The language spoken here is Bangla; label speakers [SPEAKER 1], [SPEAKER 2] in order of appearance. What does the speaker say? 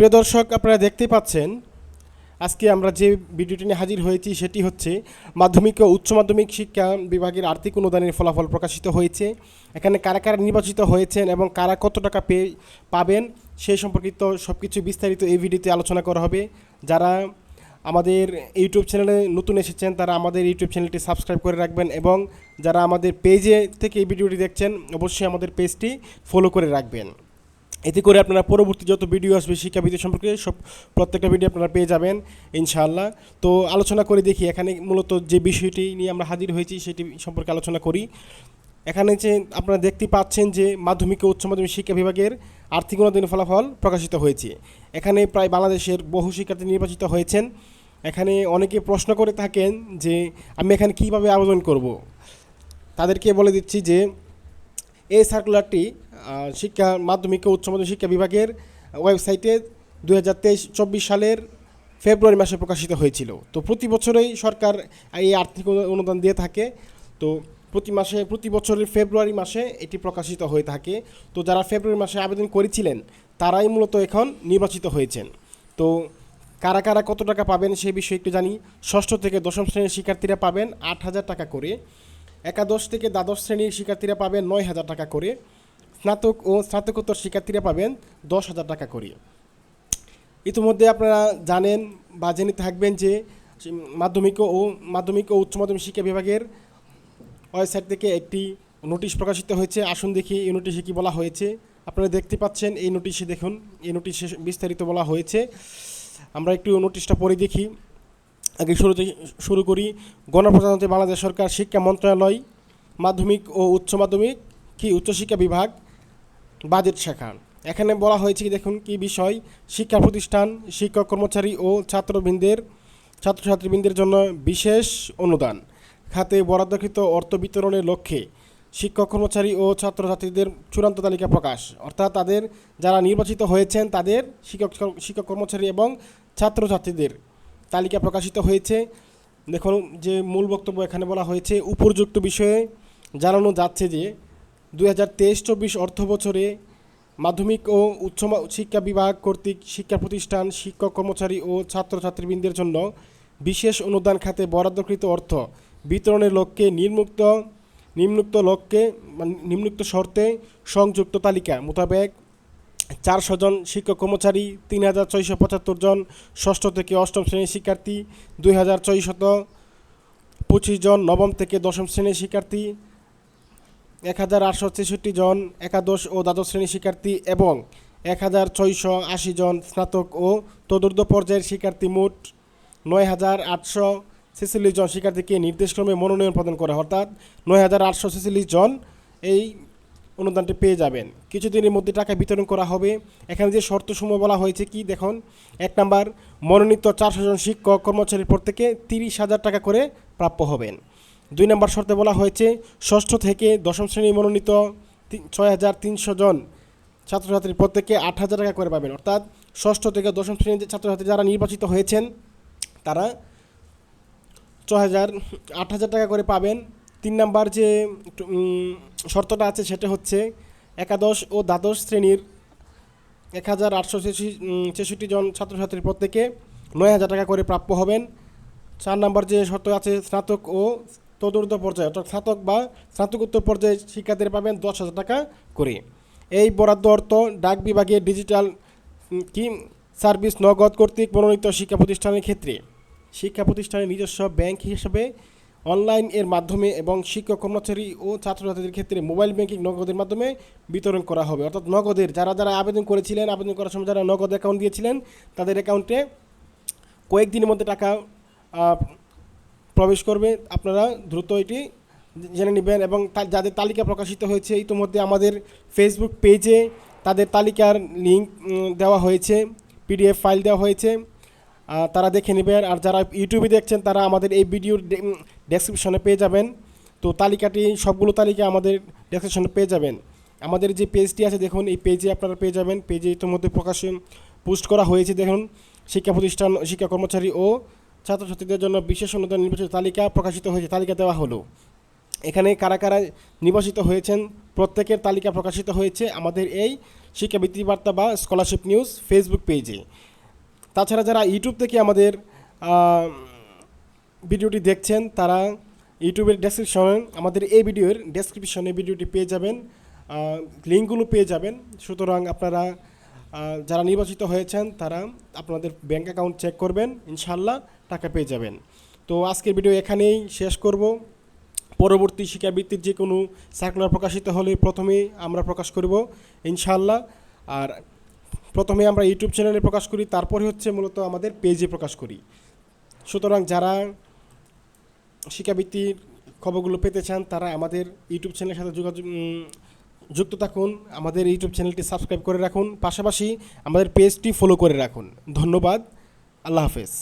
[SPEAKER 1] প্রিয় দর্শক, আপনারা দেখতে পাচ্ছেন, আজকে আমরা যে ভিডিওটি নিয়ে হাজির হয়েছি সেটি হচ্ছে মাধ্যমিক ও উচ্চ মাধ্যমিক শিক্ষা বিভাগের আর্থিক অনুদানের ফলাফল প্রকাশিত হয়েছে। এখানে কারা কারা নির্বাচিত হয়েছেন এবং কারা কত টাকা পেয়ে পাবেন সেই সম্পর্কিত সব কিছু বিস্তারিত এই ভিডিওতে আলোচনা করা হবে। যারা আমাদের ইউটিউব চ্যানেলে নতুন এসেছেন, তারা আমাদের ইউটিউব চ্যানেলটি সাবস্ক্রাইব করে রাখবেন এবং যারা আমাদের পেজে থেকে এই ভিডিওটি দেখছেন, অবশ্যই আমাদের পেজটি ফলো করে রাখবেন। এতে করে আপনারা পরবর্তী যত ভিডিও আসবে শিক্ষাবিদের সম্পর্কে সব প্রত্যেকটা ভিডিও আপনারা পেয়ে যাবেন, ইনশাআল্লাহ। তো আলোচনা করে দেখি, এখানে মূলত যে বিষয়টি নিয়ে আমরা হাজির হয়েছি, সেটি সম্পর্কে আলোচনা করি। এখানে যে আপনারা দেখতে পাচ্ছেন যে মাধ্যমিক ও উচ্চ মাধ্যমিক শিক্ষা বিভাগের আর্থিক অনুদানের ফলাফল প্রকাশিত হয়েছে। এখানে প্রায় বাংলাদেশের বহু শিক্ষার্থী নির্বাচিত হয়েছেন। এখানে অনেকে প্রশ্ন করে থাকেন যে, আমি এখানে কীভাবে আবেদন করব? তাদেরকে বলে দিচ্ছি যে এই সার্কুলারটি শিক্ষা মাধ্যমিক ও উচ্চ মাধ্যমিক শিক্ষা বিভাগের ওয়েবসাইটে দু হাজার তেইশ, চব্বিশ সালের ফেব্রুয়ারি মাসে প্রকাশিত হয়েছিল। তো প্রতি বছরেই সরকার এই আর্থিক অনুদান দিয়ে থাকে। তো প্রতি মাসে, প্রতি বছরের ফেব্রুয়ারি মাসে এটি প্রকাশিত হয়ে থাকে। তো যারা ফেব্রুয়ারি মাসে আবেদন করেছিলেন, তারাই মূলত এখন নির্বাচিত হয়েছেন। তো কারা কারা কত টাকা পাবেন সে বিষয়ে একটু জানি। ষষ্ঠ থেকে দশম শ্রেণির শিক্ষার্থীরা পাবেন আট হাজার টাকা করে। একাদশ থেকে দ্বাদশ শ্রেণির শিক্ষার্থীরা পাবেন নয় হাজার টাকা করে। স্নাতক ও স্নাতকোত্তর শিক্ষার্থীরা পাবেন দশ হাজার টাকা করে। ইতিমধ্যে আপনারা জানেন বা জেনে থাকবেন যে মাধ্যমিক ও মাধ্যমিক ও উচ্চ মাধ্যমিক শিক্ষা বিভাগের ওয়েবসাইট থেকে একটি নোটিশ প্রকাশিত হয়েছে। আসুন দেখি এই নোটিশে কী বলা হয়েছে। আপনারা দেখতে পাচ্ছেন এই নোটিশে দেখুন, এই নোটিশে বিস্তারিত বলা হয়েছে। আমরা একটু নোটিশটা পড়ে দেখি। আগে শুরুতে শুরু করি। গণপ্রজাতন্ত্রী বাংলাদেশ সরকার শিক্ষা মন্ত্রণালয়, মাধ্যমিক ও উচ্চ মাধ্যমিক কি উচ্চশিক্ষা বিভাগ, বাজেট শাখা। এখানে বলা হয়েছে কি দেখুন কি বিষয়? শিক্ষা প্রতিষ্ঠান, শিক্ষক কর্মচারী ও ছাত্রবৃন্দের, ছাত্রছাত্রীবৃন্দের জন্য বিশেষ অনুদান। খাতে বরাদ্দকৃত অর্থ বিতরণের লক্ষ্যে শিক্ষক কর্মচারী ও ছাত্রছাত্রীদের চূড়ান্ত তালিকা প্রকাশ। অর্থাৎ তাদের যারা নির্বাচিত হয়েছেন তাদের শিক্ষক শিক্ষক কর্মচারী এবং ছাত্রছাত্রীদের তালিকা প্রকাশিত হয়েছে। দেখুন, যে মূল বক্তব্য এখানে বলা হয়েছে, উপযুক্ত বিষয়ে জানানো যাচ্ছে যে, দুই হাজার তেইশ চব্বিশ অর্থ বছরে মাধ্যমিক ও উচ্চ শিক্ষা বিভাগ কর্তৃক শিক্ষা প্রতিষ্ঠান, শিক্ষক কর্মচারী ও ছাত্রছাত্রীবৃন্দের জন্য বিশেষ অনুদান খাতে বরাদ্দকৃত অর্থ বিতরণের লক্ষ্যে নিম্নুক্ত নিম্নুক্ত লক্ষ্যে মানে নিম্নুক্ত শর্তে সংযুক্ত তালিকা মোতাবেক চারশো জন শিক্ষক কর্মচারী, তিন হাজার ছয়শো পঁচাত্তর জন ষষ্ঠ থেকে অষ্টম শ্রেণির শিক্ষার্থী, দুই হাজার ছয়শত পঁচিশ জন নবম থেকে দশম শ্রেণির শিক্ষার্থী, এক হাজার আটশো ছেষট্টি জন একাদশ ও দ্বাদশ শ্রেণির শিক্ষার্থী এবং এক হাজার ছয়শো আশি জন স্নাতক ও চতুর্থ পর্যায়ের শিক্ষার্থী মোট নয় হাজার আটশো ছেচল্লিশ জন শিক্ষার্থীকে নির্দেশক্রমে মনোনয়ন প্রদান করা। অর্থাৎ নয় হাজার আটশো ছেচল্লিশ জন এই অনুদানটি পেয়ে যাবেন। কিছুদিনের মধ্যে টাকা বিতরণ করা হবে। এখানে যে শর্ত সময় বলা হয়েছে কি? দেখুন, এক নাম্বার, মনোনীত চারশো জন শিক্ষক কর্মচারীর পর থেকে তিরিশ হাজার টাকা করে প্রাপ্য হবেন। দুই নম্বর শর্তে বলা হয়েছে, ষষ্ঠ থেকে দশম শ্রেণি মনোনীত ছয় হাজার তিনশো জন ছাত্রছাত্রীর প্রত্যেকে আট হাজার টাকা করে পাবেন। অর্থাৎ ষষ্ঠ থেকে দশম শ্রেণির ছাত্রছাত্রী যারা নির্বাচিত হয়েছেন, তারা ছ হাজার আট হাজার টাকা করে পাবেন। তিন নাম্বার যে শর্তটা আছে, সেটা হচ্ছে একাদশ ও দ্বাদশ শ্রেণির এক হাজার আটশো ছেষট্টি জন ছাত্রছাত্রীর প্রত্যেকে নয় হাজার টাকা করে প্রাপ্য হবেন। চার নম্বর যে শর্ত আছে, স্নাতক ও চতুর্থ পর্যায়ে, অর্থাৎ স্নাতক বা স্নাতকোত্তর পর্যায়ে শিক্ষার্থীরা পাবেন দশ হাজার টাকা করে। এই বরাদ্দ অর্থ ডাক বিভাগে ডিজিটাল কি, সার্ভিস নগদ কর্তৃক মনোনীত শিক্ষা প্রতিষ্ঠানের ক্ষেত্রে। শিক্ষা প্রতিষ্ঠানের নিজস্ব ব্যাংক হিসেবে অনলাইন এর মাধ্যমে এবং শিক্ষক, কর্মচারী ও ছাত্রছাত্রীদের ক্ষেত্রে মোবাইল ব্যাংকিং নগদের মাধ্যমে বিতরণ করা হবে। অর্থাৎ নগদের যারা যারা আবেদন করেছিলেন, আবেদন করার সময় যারা নগদ অ্যাকাউন্ট দিয়েছিলেন, তাদের অ্যাকাউন্টে কয়েকদিনের মধ্যে টাকা প্রবেশ করবে। আপনারা দ্রুত এটি জেনে নেবেন এবং যাদের তালিকা প্রকাশিত হয়েছে, ইতিমধ্যে আমাদের ফেসবুক পেজে তাদের তালিকার লিঙ্ক দেওয়া হয়েছে পিডিএফ ফাইল দেওয়া হয়েছে। তারা দেখে নেবেন। আর যারা ইউটিউবে দেখছেন, তারা আমাদের এই ভিডিওর ডেসক্রিপশনে পেয়ে যাবেন। তো তালিকাটি, সবগুলো তালিকা আমাদের ডেসক্রিপশনে পেয়ে যাবেন। আমাদের যে পেজটি আছে, দেখুন, এই পেজে আপনারা পেয়ে যাবেন। পেজে ইতিমধ্যে প্রকাশন পোস্ট করা হয়েছে, দেখুন, শিক্ষা প্রতিষ্ঠান, শিক্ষা কর্মচারী ও ছাত্রছাত্রীদের জন্য বিশেষ অনুদান নির্বাচিত তালিকা প্রকাশিত হয়েছে, তালিকা দেওয়া হলো। এখানে কারা কারা নির্বাচিত হয়েছেন, প্রত্যেকের তালিকা প্রকাশিত হয়েছে আমাদের এই শিক্ষাবৃত্তি বার্তা বা স্কলারশিপ নিউজ ফেসবুক পেজে তাছাড়া যারা ইউটিউব থেকে আমাদের ভিডিওটি দেখছেন, তারা ইউটিউবের ডেসক্রিপশনে আমাদের এই ভিডিওর ডেসক্রিপশনে ভিডিওটি পেয়ে যাবেন লিঙ্কগুলো পেয়ে যাবেন। সুতরাং আপনারা যারা নির্বাচিত হয়েছেন, তারা আপনাদের ব্যাঙ্ক অ্যাকাউন্ট চেক করবেন ইনশাল্লাহ টাকা পেয়ে যাবেন। তো আজকের ভিডিও এখানেই শেষ করব। পরবর্তী শিক্ষাবৃত্তির যে কোনো সার্কুলার প্রকাশিত হলে প্রথমে আমরা প্রকাশ করব ইনশাল্লাহ আর প্রথমে আমরা ইউটিউব চ্যানেলে প্রকাশ করি, তারপরে হচ্ছে মূলত আমাদের পেজে প্রকাশ করি। সুতরাং যারা শিক্ষাবৃত্তির খবরগুলো পেতে চান, তারা আমাদের ইউটিউব চ্যানেলের সাথে যোগাযোগ যুক্ত থাকুন। আমাদের ইউটিউব চ্যানেলটি সাবস্ক্রাইব করে রাখুন। পাশাপাশি আমাদের পেজটি ফলো করে রাখুন। ধন্যবাদ। আল্লাহ হাফেজ।